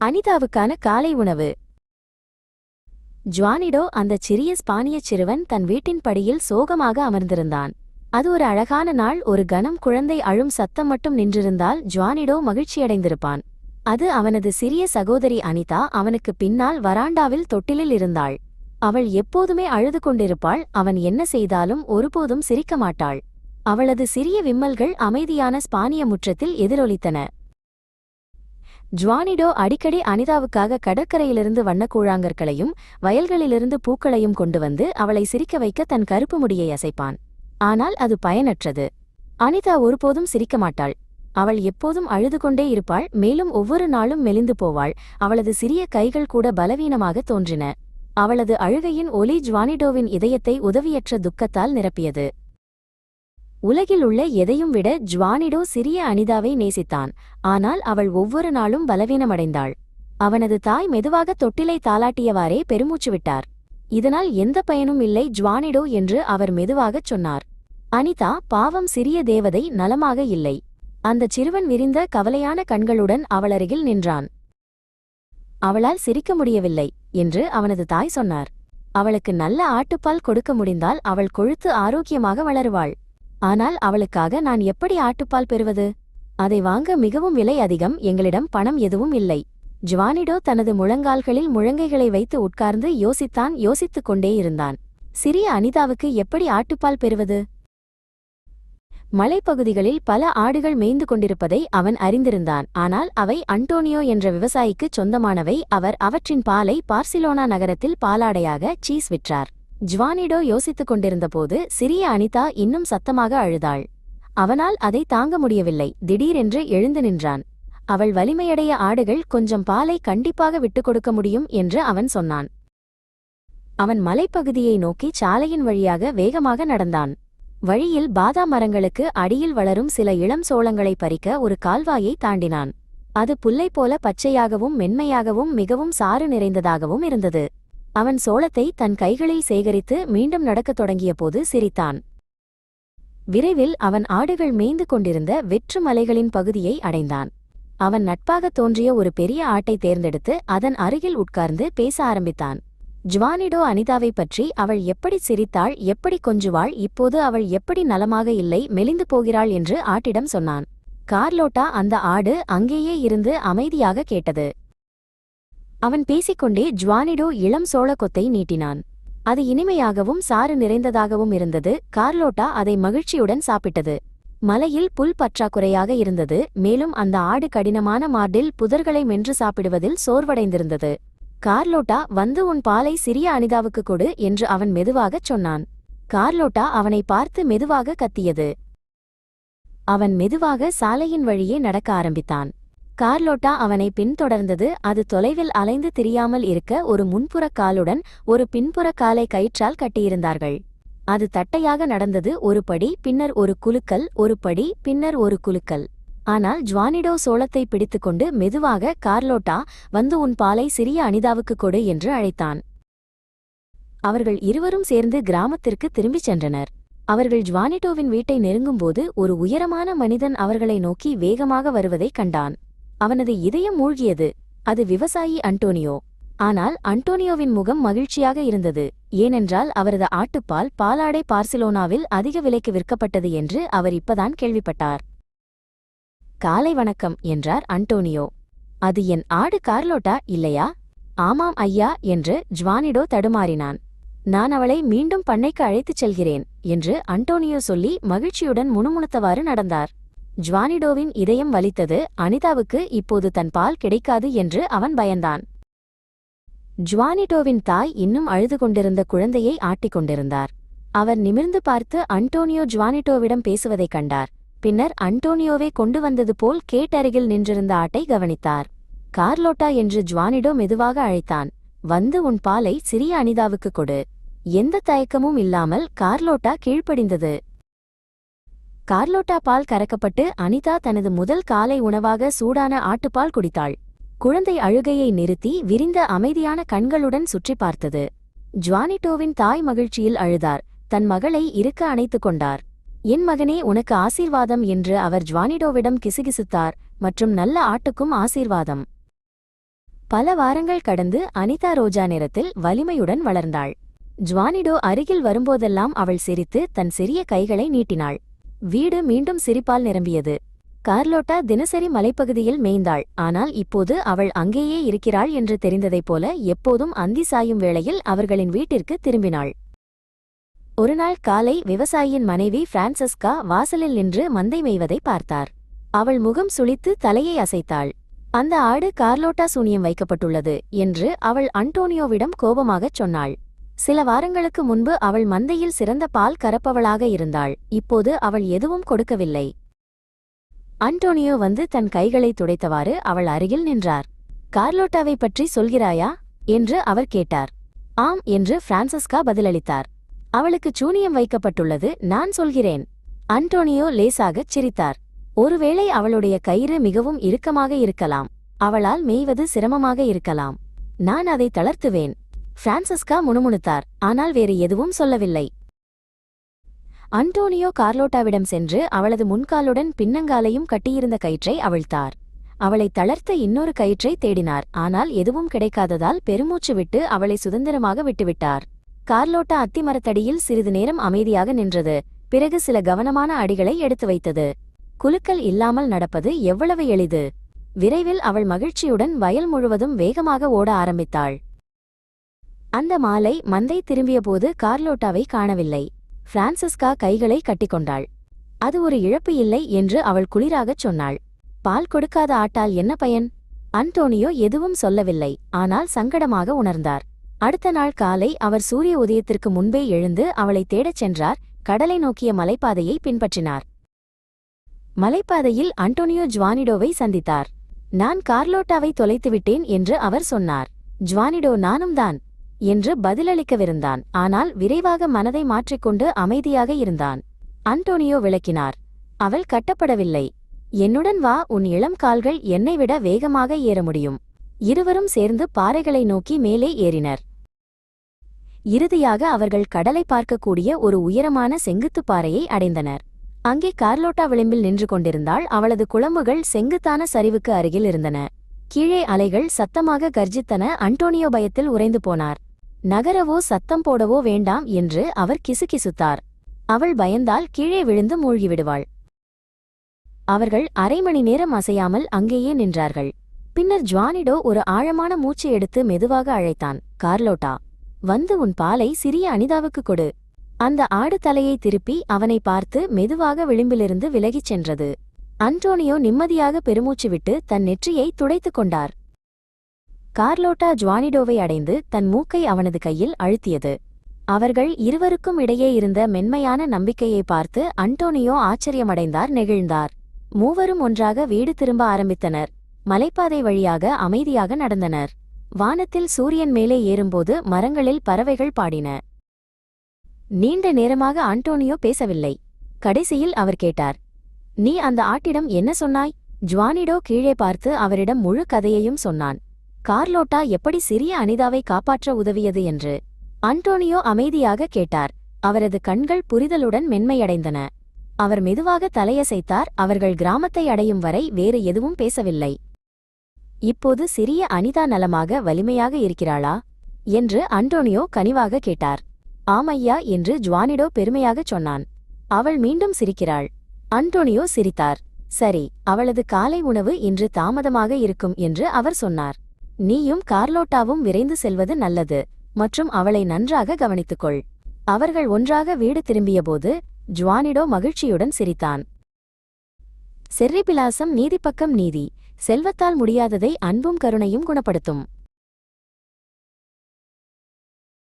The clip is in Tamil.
அனிதாவுக்கான காலை உணவு. ஜுவானிடோ அந்தச் சிறிய ஸ்பானியச் சிறுவன் தன் வீட்டின் படியில் சோகமாக அமர்ந்திருந்தான். அது ஒரு அழகான நாள் ஒரு கணம் குழந்தை அழும் சத்தம் மட்டும் நின்றிருந்தால் ஜுவானிடோ மகிழ்ச்சியடைந்திருப்பான். அது அவனது சிறிய சகோதரி அனிதா அவனுக்கு பின்னால் வராண்டாவில் தொட்டிலில் இருந்தாள். அவள் எப்போதுமே அழுது கொண்டிருப்பாள் அவன் என்ன செய்தாலும் ஒருபோதும் சிரிக்க மாட்டாள். அவளது சிறிய விம்மல்கள் அமைதியான ஸ்பானிய முற்றத்தில் எதிரொலித்தன. ஜுவானிடோ அடிக்கடி அனிதாவுக்காக கடற்கரையிலிருந்து வண்ணக்கூழாங்கற்களையும் வயல்களிலிருந்து பூக்களையும் கொண்டு வந்து அவளை சிரிக்க வைக்க தன் கருப்பு முடியை அசைப்பான். ஆனால் அது பயனற்றது. அனிதா ஒருபோதும் சிரிக்க மாட்டாள். அவள் எப்போதும் அழுது கொண்டே இருப்பாள். மேலும் ஒவ்வொரு நாளும் மெலிந்து போவாள். அவளது சிறிய கைகள் கூட பலவீனமாக தோன்றின. அவளது அழுகையின் ஒலி ஜுவானிடோவின் இதயத்தை உதவியற்ற துக்கத்தால் நிரப்பியது. உலகில் உள்ள எதையும் விட ஜுவானிடோ சிறிய அனிதாவை நேசித்தான். ஆனால் அவள் ஒவ்வொரு நாளும் பலவீனமடைந்தாள். அவனது தாய் மெதுவாக தொட்டிலை தாளாட்டியவாறே பெருமூச்சு விட்டார். இதனால் எந்த பயனும் இல்லை ஜுவானிடோ என்று அவர் மெதுவாகச் சொன்னார். அனிதா பாவம் சிறிய தேவதை நலமாக இல்லை. அந்தச் சிறுவன் விரிந்த கவலையான கண்களுடன் அவளருகில் நின்றான். அவளால் சிரிக்க முடியவில்லை என்று அவனது தாய் சொன்னார். அவளுக்கு நல்ல ஆட்டுப்பால் கொடுக்க முடிந்தால் அவள் கொழுத்து ஆரோக்கியமாக வளருவாள். ஆனால் அவளுக்காக நான் எப்படி ஆட்டுப்பால் பெறுவது? அதை வாங்க மிகவும் விலை அதிகம் எங்களிடம் பணம் எதுவும் இல்லை. ஜுவானிடோ தனது முழங்கால்களில் முழங்கைகளை வைத்து உட்கார்ந்து யோசித்தான் யோசித்துக் கொண்டே இருந்தான். சிறிய அனிதாவுக்கு எப்படி ஆட்டுப்பால் பெறுவது? மலைப்பகுதிகளில் பல ஆடுகள் மேய்ந்து கொண்டிருப்பதை அவன் அறிந்திருந்தான். ஆனால் அவை அன்டோனியோ என்ற விவசாயிக்குச் சொந்தமானவை. அவர் அவற்றின் பாலை பார்சிலோனா நகரத்தில் பாலாடையாக சீஸ் விற்றார். ஜுவானிடோ யோசித்துக் கொண்டிருந்தபோது சிறிய அனிதா இன்னும் சத்தமாக அழுதாள். அவனால் அதை தாங்க முடியவில்லை. திடீரென்று எழுந்து நின்றான். அவள் வலிமையடைய ஆடுகள் கொஞ்சம் பாலை கண்டிப்பாக விட்டுக் கொடுக்க முடியும் என்று அவன் சொன்னான். அவன் மலைப்பகுதியை நோக்கி சாலையின் வழியாக வேகமாக நடந்தான். வழியில் பாதாம் மரங்களுக்கு அடியில் வளரும் சில இளம் சோளங்களை பறிக்க ஒரு கால்வாயை தாண்டினான். அது புல்லை போல பச்சையாகவும் மென்மையாகவும் மிகவும் சாறு நிறைந்ததாகவும் இருந்தது. அவன் சோளத்தை தன் கைகளில் சேகரித்து மீண்டும் நடக்கத் தொடங்கியபோது சிரித்தான். விரைவில் அவன் ஆடுகள் மேய்ந்து கொண்டிருந்த வெற்று மலைகளின் பகுதியை அடைந்தான். அவன் நட்பாகத் தோன்றிய ஒரு பெரிய ஆட்டை தேர்ந்தெடுத்து அதன் அருகில் உட்கார்ந்து பேச ஆரம்பித்தான். ஜுவானிடோ அனிதாவை பற்றி அவள் எப்படி சிரித்தாள் எப்படி கொஞ்சுவாள் இப்போது அவள் எப்படி நலமாக இல்லை மெலிந்து போகிறாள் என்று ஆட்டிடம் சொன்னான். கார்லோட்டா அந்த ஆடு அங்கேயே இருந்து அமைதியாக கேட்டது. அவன் பேசிக்கொண்டே ஜுவானிடோ இளம் சோளக்கொத்தை நீட்டினான். அது இனிமையாகவும் சாறு நிறைந்ததாகவும் இருந்தது. கார்லோட்டா அதை மகிழ்ச்சியுடன் சாப்பிட்டது. மலையில் புல் பற்றாக்குறையாக இருந்தது. மேலும் அந்த ஆடு கடினமான மார்டில் புதர்களை மென்று சாப்பிடுவதில் சோர்வடைந்திருந்தது. கார்லோட்டா வந்து உன் பாலை சிறிய அனிதாவுக்கு கொடு என்று அவன் மெதுவாகச் சொன்னான். கார்லோட்டா அவனை பார்த்து மெதுவாக கத்தியது. அவன் மெதுவாக சாலையின் வழியே நடக்க ஆரம்பித்தான். கார்லோட்டா அவனை பின்தொடர்ந்தது. அது தொலைவில் அலைந்து திரியாமல் இருக்க ஒரு முன்புறக் காலுடன் ஒரு பின்புறக் காலை கயிற்றால் கட்டியிருந்தார்கள். அது தட்டையாக நடந்தது. ஒரு படி பின்னர் ஒரு குலுக்கல். ஒரு படி பின்னர் ஒரு குலுக்கல். ஆனால் ஜுவானிடோ சோளத்தை பிடித்துக்கொண்டு மெதுவாக கார்லோட்டா வந்து உன் பாலை சிறிய அனிதாவுக்கு கொடு என்று அழைத்தான். அவர்கள் இருவரும் சேர்ந்து கிராமத்திற்கு திரும்பிச் சென்றனர். அவர்கள் ஜுவானிட்டோவின் வீட்டை நெருங்கும்போது ஒரு உயரமான மனிதன் அவர்களை நோக்கி வேகமாக வருவதைக் கண்டான். அவனது இதயம் மூழ்கியது. அது விவசாயி அன்டோனியோ ஆனால் அன்டோனியோவின் முகம் மகிழ்ச்சியாக இருந்தது. ஏனென்றால் அவரது ஆட்டுப்பால் பாலாடை பார்சிலோனாவில் அதிக விலைக்கு விற்கப்பட்டது என்று அவர் இப்பதான் கேள்விப்பட்டார். காலை வணக்கம் என்றார் அன்டோனியோ அது என் ஆடு கார்லோட்டா இல்லையா? ஆமாம் ஐயா என்று ஜுவானிடோ தடுமாறினான். நான் அவளை மீண்டும் பண்ணைக்கு அழைத்துச் செல்கிறேன் என்று அன்டோனியோ சொல்லி மகிழ்ச்சியுடன் முணுமுணுத்தவாறு நடந்தார். ஜுவானிடோவின் இதயம் வலித்தது. அனிதாவுக்கு இப்போது தன் பால் கிடைக்காது என்று அவன் பயந்தான். ஜுவானிடோவின் தாய் இன்னும் அழுது கொண்டிருந்த குழந்தையை ஆட்டிக் கொண்டிருந்தார். அவர் நிமிர்ந்து பார்த்து அன்டோனியோ ஜுவானிட்டோவிடம் பேசுவதைக் கண்டார். பின்னர் அன்டோனியோவே கொண்டு வந்தது போல் கேட்டருகில் நின்றிருந்த ஆட்டை கவனித்தார். கார்லோட்டா என்று ஜுவானிடோ மெதுவாக அழைத்தான். வந்து உன் பாலை சிறிய அனிதாவுக்கு கொடு. எந்த தயக்கமும் இல்லாமல் கார்லோட்டா கீழ்ப்படிந்தது. கார்லோட்டா பால் கறக்கப்பட்டு அனிதா தனது முதல் காலை உணவாக சூடான ஆட்டுப்பால் குடித்தாள். குழந்தை அழுகையை நிறுத்தி விரிந்த அமைதியான கண்களுடன் சுற்றி பார்த்தது. ஜுவானிட்டோவின் தாய் மகிழ்ச்சியில் அழுதார். தன் மகளை இருக்க அணைத்துக் கொண்டார். என் மகனே உனக்கு ஆசீர்வாதம் என்று அவர் ஜுவானிடோவிடம் கிசுகிசுத்தார். மற்றும் நல்ல ஆட்டுக்கும் ஆசீர்வாதம் பல வாரங்கள் கடந்து அனிதா ரோஜா நேரத்தில் வலிமையுடன் வளர்ந்தாள். ஜுவானிடோ அருகில் வரும்போதெல்லாம் அவள் சிரித்து தன் சிறிய கைகளை நீட்டினாள். வீடு மீண்டும் சிரிப்பால் நிரம்பியது. கார்லோட்டா தினசரி மலைப்பகுதியில் மேய்ந்தாள். ஆனால் இப்போது அவள் அங்கேயே இருக்கிறாள் என்று தெரிந்ததைப் போல எப்போதும் அந்தி சாயும் வேளையில் அவர்களின் வீட்டிற்கு திரும்பினாள். ஒருநாள் காலை விவசாயியின் மனைவி பிரான்சஸ்கா வாசலில் நின்று மந்தை மேய்வதை பார்த்தார். அவள் முகம் சுளித்து தலையை அசைத்தாள். அந்த ஆடு கார்லோட்டா சூனியம் வைக்கப்பட்டுள்ளது என்று அவள் அன்டோனியோவிடம் கோபமாகச் சொன்னாள். சில வாரங்களுக்கு முன்பு அவள் மந்தையில் சிறந்த பால் கறப்பவளாக இருந்தாள். இப்போது அவள் எதுவும் கொடுக்கவில்லை. அன்டோனியோ வந்து தன் கைகளை துடைத்தவாறு அவள் அருகில் நின்றார். கார்லோட்டாவை பற்றி சொல்கிறாயா? என்று அவர் கேட்டார். ஆம் என்று பிரான்சிஸ்கா பதிலளித்தார். அவளுக்கு சூனியம் வைக்கப்பட்டுள்ளது நான் சொல்கிறேன். அன்டோனியோ லேசாகச் சிரித்தார். ஒருவேளை அவளுடைய கயிறு மிகவும் இறுக்கமாக இருக்கலாம். அவளால் மேய்வது சிரமமாக இருக்கலாம். நான் அதை தளர்த்துவேன். பிரான்சிஸ்கா முணுமுணுத்தார். ஆனால் வேறு எதுவும் சொல்லவில்லை. அன்டோனியோ கார்லோட்டாவிடம் சென்று அவளது முன்காலுடன் பின்னங்காலையும் கட்டியிருந்த கயிற்றை அவிழ்த்தார். அவளை தளர்த்த இன்னொரு கயிற்றை தேடினார். ஆனால் எதுவும் கிடைக்காததால் பெருமூச்சு விட்டு அவளை சுதந்திரமாக விட்டுவிட்டார். கார்லோட்டா அத்திமரத்தடியில் சிறிது நேரம் அமைதியாக நின்றது. பிறகு சில கவனமான அடிகளை எடுத்து வைத்தது. குலுக்கல் இல்லாமல் நடப்பது எவ்வளவு எளிது. விரைவில் அவள் மகிழ்ச்சியுடன் வயல் முழுவதும் வேகமாக ஓட ஆரம்பித்தாள். அந்த மாலை மந்தை திரும்பியபோது கார்லோட்டாவை காணவில்லை. பிரான்சிஸ்கா கைகளை கட்டிக்கொண்டாள். அது ஒரு இழப்பு இல்லை என்று அவள் குளிராகச் சொன்னாள். பால் கொடுக்காத ஆட்டால் என்ன பயன்? அன்டோனியோ எதுவும் சொல்லவில்லை. ஆனால் சங்கடமாக உணர்ந்தார். அடுத்த நாள் காலை அவர் சூரிய உதயத்திற்கு முன்பே எழுந்து அவளை தேடச் சென்றார். கடலை நோக்கிய மலைப்பாதையை பின்பற்றினார். மலைப்பாதையில் அன்டோனியோ ஜுவானிடோவை சந்தித்தார். நான் கார்லோட்டாவை தொலைத்துவிட்டேன் என்று அவர் சொன்னார். ஜுவானிடோ நானும் தான் என்று பதிலளிக்கவிருந்தான். ஆனால் விரைவாக மனதை மாற்றிக்கொண்டு அமைதியாக இருந்தான். அன்டோனியோ விளக்கினார் அவள் கட்டப்படவில்லை. என்னுடன் வா உன் இளம் கால்கள் என்னை விட வேகமாக ஏற முடியும். இருவரும் சேர்ந்து பாறைகளை நோக்கி மேலே ஏறினர். இறுதியாக அவர்கள் கடலை பார்க்கக்கூடிய ஒரு உயரமான செங்குத்துப் பாறையை அடைந்தனர். அங்கே கார்லோட்டா விளிம்பில் நின்று கொண்டிருந்தால் அவளது குழம்புகள் செங்குத்தான சரிவுக்கு அருகில் இருந்தன. கீழே அலைகள் சத்தமாக கர்ஜித்தன. அன்டோனியோ பயத்தில் உறைந்து போனார். நகரவோ சத்தம் போடவோ வேண்டாம் என்று அவர் கிசுகிசுத்தார். அவள் பயந்தால் கீழே விழுந்து மூழ்கிவிடுவாள். அவர்கள் அரை மணி நேரம் அசையாமல் அங்கேயே நின்றார்கள். பின்னர் ஜுவானிடோ ஒரு ஆழமான மூச்சு எடுத்து மெதுவாக அழைத்தான். கார்லோட்டா வந்து உன் பாலை சிறிய அனிதாவுக்கு கொடு. அந்த ஆடு தலையை திருப்பி அவனை பார்த்து மெதுவாக விளிம்பிலிருந்து விலகிச் சென்றது. அன்டோனியோ நிம்மதியாக பெருமூச்சு விட்டு தன் நெற்றியை துடைத்துக் கொண்டார். கார்லோட்டா ஜுவானிடோவை அடைந்து தன் மூக்கை அவனது கையில் அழுத்தியது. அவர்கள் இருவருக்கும் இடையே இருந்த மென்மையான நம்பிக்கையை பார்த்து அன்டோனியோ ஆச்சரியமடைந்தார் நெகிழ்ந்தார். மூவரும் ஒன்றாக வீடு திரும்ப ஆரம்பித்தனர். மலைப்பாதை வழியாக அமைதியாக நடந்தனர். வானத்தில் சூரியன் மேலே ஏறும்போது மரங்களில் பறவைகள் பாடின. நீண்ட நேரமாக ஆண்டோனியோ பேசவில்லை. கடைசியில் அவர் கேட்டார் நீ அந்த ஆட்டிடம் என்ன சொன்னாய்? ஜுவானிடோ கீழே பார்த்து அவரிடம் முழு கதையையும் சொன்னான். கார்லோட்டா எப்படி சிறிய அனிதாவை காப்பாற்ற உதவியது என்று அன்டோனியோ அமைதியாக கேட்டார். அவரது கண்கள் புரிதலுடன் மென்மையடைந்தன. அவர் மெதுவாக தலையசைத்தார். அவர்கள் கிராமத்தை அடையும் வரை வேறு எதுவும் பேசவில்லை. இப்போது சிறிய அனிதா நலமாக வலிமையாக இருக்கிறாளா? என்று அன்டோனியோ கனிவாக கேட்டார். ஆமையா என்று ஜுவானிடோ பெருமையாகச் சொன்னான். அவள் மீண்டும் சிரிக்கிறாள். அன்டோனியோ சிரித்தார். சரி அவளது காலை உணவு இன்று தாமதமாக இருக்கும் என்று அவர் சொன்னார். நீயும் கார்லோட்டாவும் விரைந்து செல்வது நல்லது மற்றும் அவளை நன்றாக கவனித்துக்கொள். அவர்கள் ஒன்றாக வீடு திரும்பியபோது ஜுவானிடோ மகிழ்ச்சியுடன் சிரித்தான். செர்ரிபிலாசம் நீதிப்பக்கம் நீதி. செல்வத்தால் முடியாததை அன்பும் கருணையும் குணப்படுத்தும்.